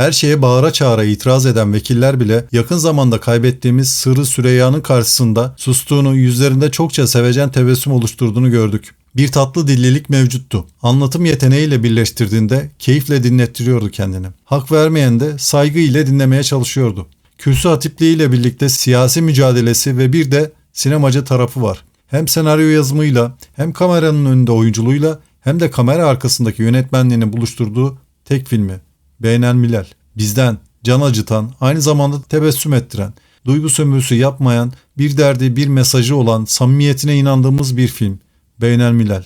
Her şeye bağıra çağıra itiraz eden vekiller bile yakın zamanda kaybettiğimiz Sırrı Süreyya'nın karşısında sustuğunu, yüzlerinde çokça sevecen tebessüm oluşturduğunu gördük. Bir tatlı dillilik mevcuttu. Anlatım yeteneğiyle birleştirdiğinde keyifle dinlettiriyordu kendini. Hak vermeyen de saygı ile dinlemeye çalışıyordu. Kürsü hatipliğiyle birlikte siyasi mücadelesi ve bir de sinemacı tarafı var. Hem senaryo yazımıyla hem kameranın önünde oyunculuğuyla hem de kamera arkasındaki yönetmenliğini buluşturduğu tek filmi. Beğenen Milal. Bizden can acıtan, aynı zamanda tebessüm ettiren, duygu sömürüsü yapmayan, bir derdi bir mesajı olan, samimiyetine inandığımız bir film. Beğenen Milal.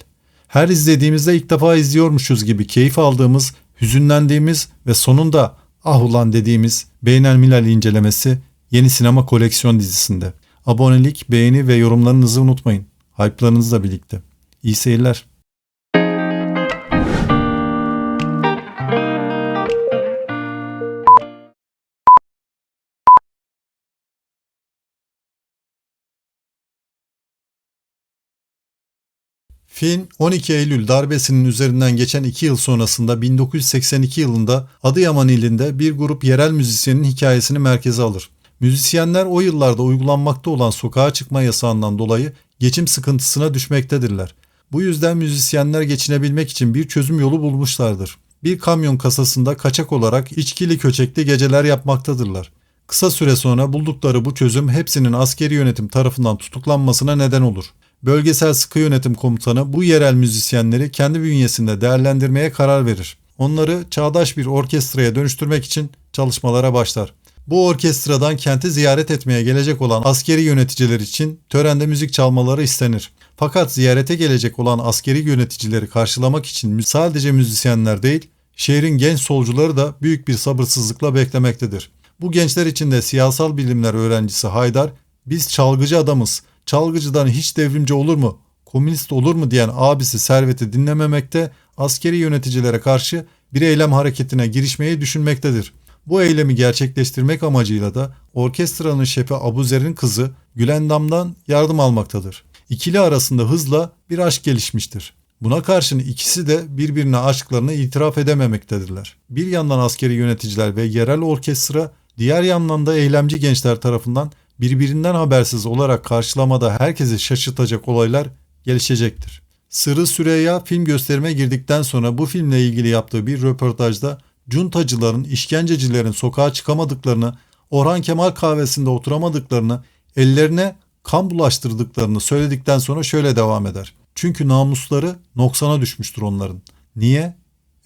Her izlediğimizde ilk defa izliyormuşuz gibi keyif aldığımız, hüzünlendiğimiz ve sonunda ah ulan dediğimiz Beğenen Milal incelemesi yeni sinema koleksiyon dizisinde. Abonelik, beğeni ve yorumlarınızı unutmayın. Hype'larınızla birlikte. İyi seyirler. Film 12 Eylül darbesinin üzerinden geçen 2 yıl sonrasında 1982 yılında Adıyaman ilinde bir grup yerel müzisyenin hikayesini merkeze alır. Müzisyenler o yıllarda uygulanmakta olan sokağa çıkma yasağından dolayı geçim sıkıntısına düşmektedirler. Bu yüzden müzisyenler geçinebilmek için bir çözüm yolu bulmuşlardır. Bir kamyon kasasında kaçak olarak içkili köçekli geceler yapmaktadırlar. Kısa süre sonra buldukları bu çözüm hepsinin askeri yönetim tarafından tutuklanmasına neden olur. Bölgesel Sıkı Yönetim Komutanı bu yerel müzisyenleri kendi bünyesinde değerlendirmeye karar verir. Onları çağdaş bir orkestraya dönüştürmek için çalışmalara başlar. Bu orkestradan kenti ziyaret etmeye gelecek olan askeri yöneticiler için törende müzik çalmaları istenir. Fakat ziyarete gelecek olan askeri yöneticileri karşılamak için sadece müzisyenler değil, şehrin genç solcuları da büyük bir sabırsızlıkla beklemektedir. Bu gençler içinde siyasal bilimler öğrencisi Haydar, biz çalgıcı adamız, çalgıcıdan hiç devrimci olur mu, komünist olur mu diyen abisi Servet'i dinlememekte, askeri yöneticilere karşı bir eylem hareketine girişmeyi düşünmektedir. Bu eylemi gerçekleştirmek amacıyla da orkestranın şefi Abuzer'in kızı Gülendam'dan yardım almaktadır. İkili arasında hızla bir aşk gelişmiştir. Buna karşın ikisi de birbirine aşklarını itiraf edememektedirler. Bir yandan askeri yöneticiler ve yerel orkestra, diğer yandan da eylemci gençler tarafından birbirinden habersiz olarak karşılamada herkesi şaşırtacak olaylar gelişecektir. Sırrı Süreyya film gösterime girdikten sonra bu filmle ilgili yaptığı bir röportajda cuntacıların, işkencecilerin sokağa çıkamadıklarını, Orhan Kemal kahvesinde oturamadıklarını, ellerine kan bulaştırdıklarını söyledikten sonra şöyle devam eder. Çünkü namusları noksana düşmüştür onların. Niye?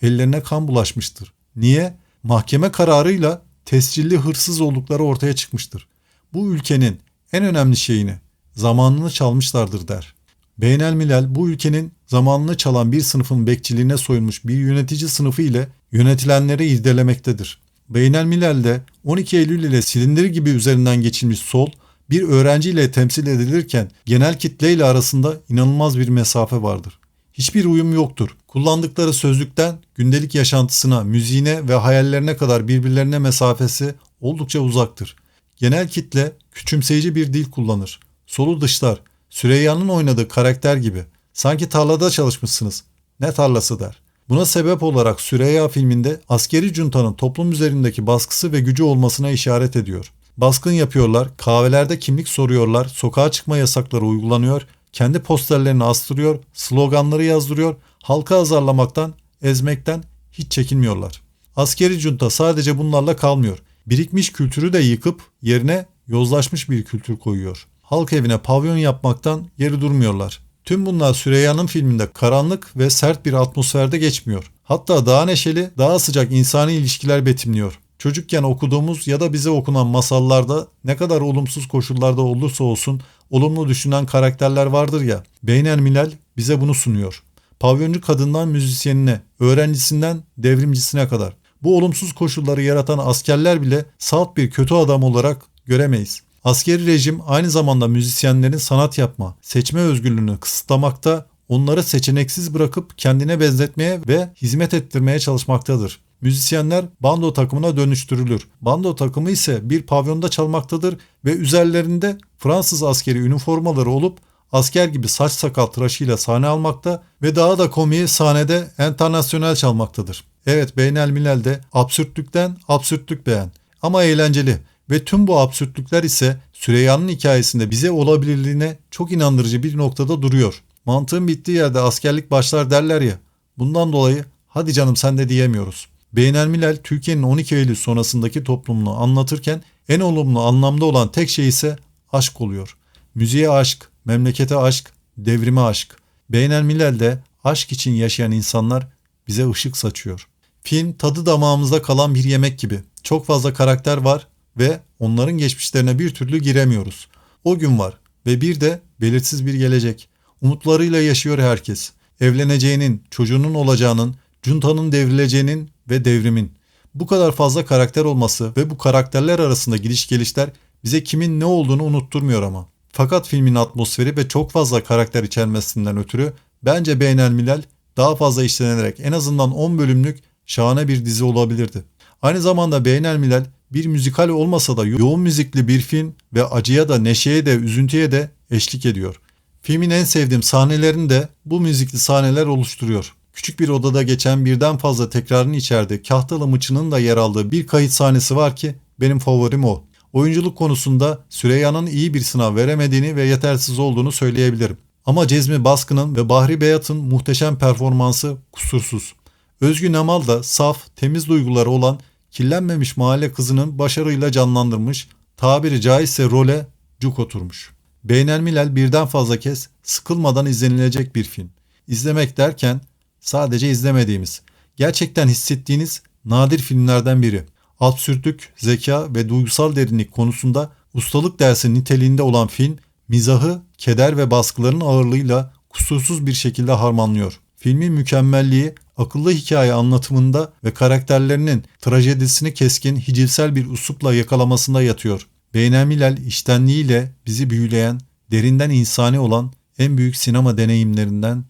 Ellerine kan bulaşmıştır. Niye? Mahkeme kararıyla tescilli hırsız oldukları ortaya çıkmıştır. Bu ülkenin en önemli şeyini, zamanını çalmışlardır der. Beynel Milal bu ülkenin zamanını çalan bir sınıfın bekçiliğine soyulmuş bir yönetici sınıfı ile yönetilenleri irdelemektedir. Beynel Milal'de 12 Eylül ile silindir gibi üzerinden geçilmiş sol bir öğrenciyle temsil edilirken genel kitle ile arasında inanılmaz bir mesafe vardır. Hiçbir uyum yoktur. Kullandıkları sözlükten gündelik yaşantısına, müziğine ve hayallerine kadar birbirlerine mesafesi oldukça uzaktır. Genel kitle küçümseyici bir dil kullanır. Solu dışlar. Süreyya'nın oynadığı karakter gibi. Sanki tarlada çalışmışsınız. Ne tarlası der. Buna sebep olarak Süreyya filminde askeri cuntanın toplum üzerindeki baskısı ve gücü olmasına işaret ediyor. Baskın yapıyorlar, kahvelerde kimlik soruyorlar, sokağa çıkma yasakları uygulanıyor, kendi posterlerini astırıyor, sloganları yazdırıyor, halka azarlamaktan, ezmekten hiç çekinmiyorlar. Askeri junta sadece bunlarla kalmıyor. Birikmiş kültürü de yıkıp yerine yozlaşmış bir kültür koyuyor. Halk evine pavyon yapmaktan geri durmuyorlar. Tüm bunlar Süreyya'nın filminde karanlık ve sert bir atmosferde geçmiyor. Hatta daha neşeli, daha sıcak insani ilişkiler betimliyor. Çocukken okuduğumuz ya da bize okunan masallarda ne kadar olumsuz koşullarda olursa olsun olumlu düşünen karakterler vardır ya. Beyner Milal bize bunu sunuyor. Pavyoncu kadından müzisyenine, öğrencisinden devrimcisine kadar. Bu olumsuz koşulları yaratan askerler bile salt bir kötü adam olarak göremeyiz. Askeri rejim aynı zamanda müzisyenlerin sanat yapma, seçme özgürlüğünü kısıtlamakta, onları seçeneksiz bırakıp kendine benzetmeye ve hizmet ettirmeye çalışmaktadır. Müzisyenler bando takımına dönüştürülür. Bando takımı ise bir pavyonda çalmaktadır ve üzerlerinde Fransız askeri üniformaları olup asker gibi saç sakal tıraşıyla sahne almakta ve daha da komiği sahnede enternasyonel çalmaktadır. Evet Beynel Milal de absürtlükten absürtlük beğen. Ama eğlenceli. Ve tüm bu absürtlükler ise Süreyya'nın hikayesinde bize olabilirliğine çok inandırıcı bir noktada duruyor. Mantığın bittiği yerde askerlik başlar derler ya. Bundan dolayı hadi canım sen de diyemiyoruz. Beynel Milal Türkiye'nin 12 Eylül sonrasındaki toplumunu anlatırken en olumlu anlamda olan tek şey ise aşk oluyor. Müziğe aşk, memlekete aşk, devrime aşk. Beynel Milal'de aşk için yaşayan insanlar bize ışık saçıyor. Film tadı damağımızda kalan bir yemek gibi. Çok fazla karakter var ve onların geçmişlerine bir türlü giremiyoruz. O gün var ve bir de belirsiz bir gelecek. Umutlarıyla yaşıyor herkes. Evleneceğinin, çocuğunun olacağının, cuntanın devrileceğinin ve devrimin. Bu kadar fazla karakter olması ve bu karakterler arasında gidiş gelişler bize kimin ne olduğunu unutturmuyor ama. Fakat filmin atmosferi ve çok fazla karakter içermesinden ötürü bence Beynel Milal daha fazla işlenerek en azından 10 bölümlük şahane bir dizi olabilirdi. Aynı zamanda Beynel Milal bir müzikal olmasa da yoğun müzikli bir film ve acıya da neşeye de üzüntüye de eşlik ediyor. Filmin en sevdiğim sahnelerini de bu müzikli sahneler oluşturuyor. Küçük bir odada geçen birden fazla tekrarın içerdiği Kahtalı Mıçı'nın da yer aldığı bir kayıt sahnesi var ki benim favorim o. Oyunculuk konusunda Süreyya'nın iyi bir sınav veremediğini ve yetersiz olduğunu söyleyebilirim. Ama Cezmi Baskın'ın ve Bahri Beyat'ın muhteşem performansı kusursuz. Özgün Amal da saf, temiz duyguları olan kirlenmemiş mahalle kızının başarıyla canlandırmış, tabiri caizse role cuk oturmuş. Beynel Milal birden fazla kez sıkılmadan izlenilecek bir film. İzlemek derken sadece izlemediğimiz, gerçekten hissettiğiniz nadir filmlerden biri. Absürtlük, zeka ve duygusal derinlik konusunda ustalık dersi niteliğinde olan film, mizahı, keder ve baskıların ağırlığıyla kusursuz bir şekilde harmanlıyor. Filmin mükemmelliği, akıllı hikaye anlatımında ve karakterlerinin trajedisini keskin, hicivsel bir uslupla yakalamasında yatıyor. Beynel Milal iştenliğiyle bizi büyüleyen, derinden insani olan en büyük sinema deneyimlerinden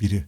biri.